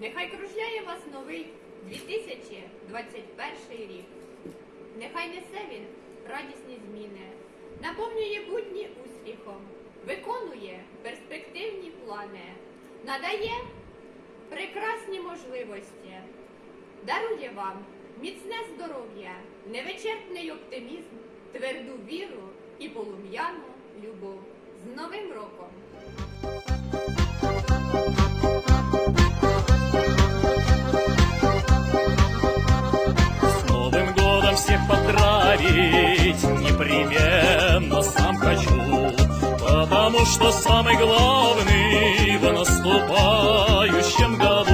Нехай кружляє вас новий 2021 рік. Нехай несе він радісні зміни, наповнює будні успіхом, виконує перспективні плани, надає прекрасні можливості, дарує вам міцне здоров'я, невичерпний оптимізм, тверду віру і полум'яну любов. З Новим роком! Потому что самый главный в наступающем году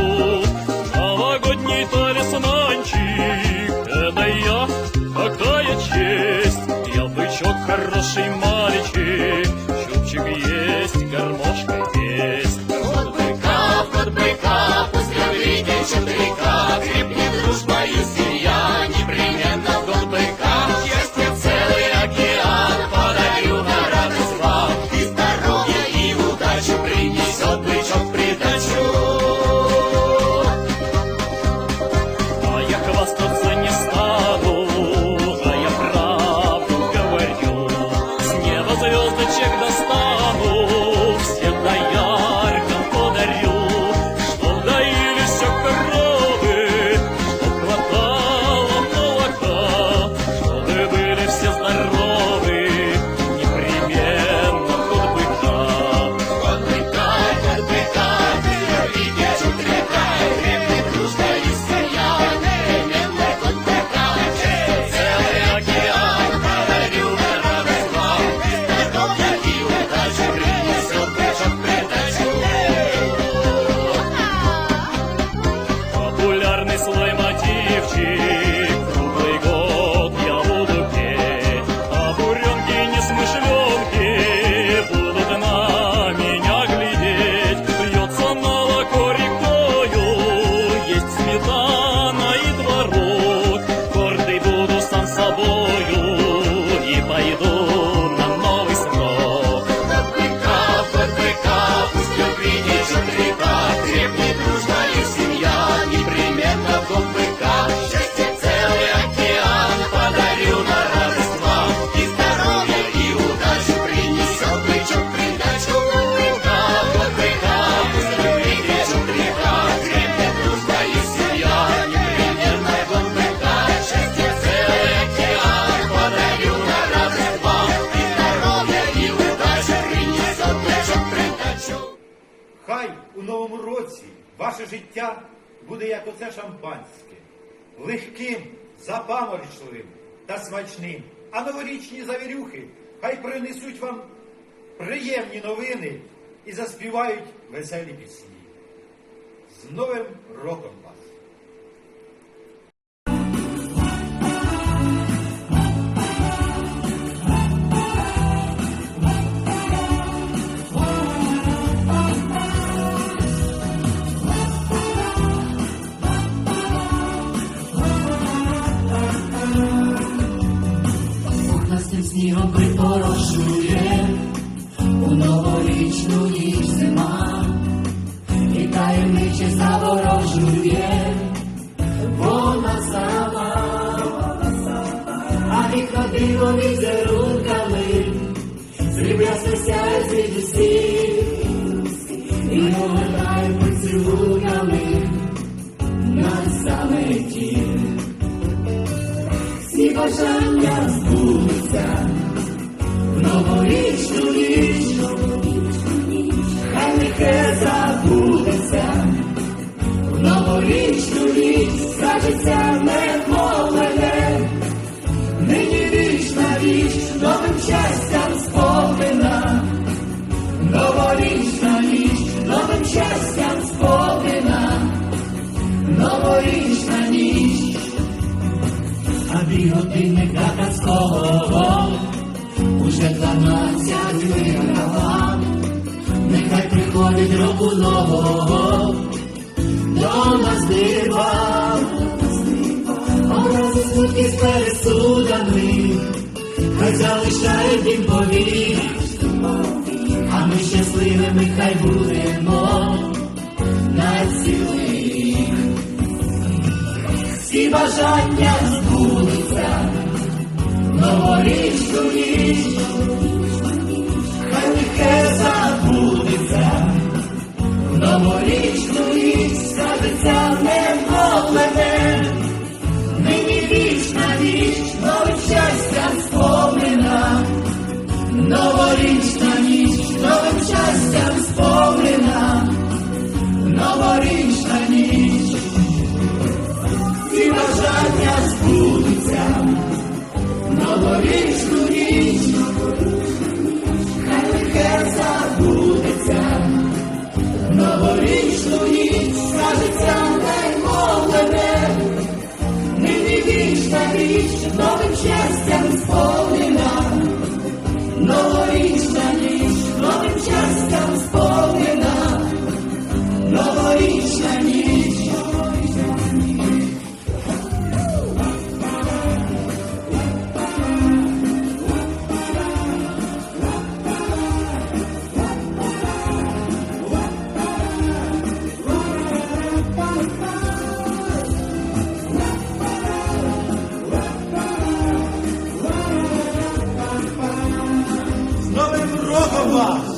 Популярный ваше життя буде як оце шампанське, легким, запаморочливим та смачним. А новорічні завірюхи хай принесуть вам приємні новини і заспівають веселі пісні. З Новим роком Dzielny cię wiek. На віч новим щастям сповнена, новорічна ніч новим щастям сповнена, новорічна ніч. А дві години катацького уже дванадцять виграла. Нехай приходить року нового. До нас дива, образи смутки з пересудами, хай залишає він повік, а ми щасливими хай будемо. На цілий. Всі бажання збудуться, новорічну ніч, хай лихе забудеться, новорічну життям день молоде, нині віч та віч, новим щастям сповнена, новорічна. Allah.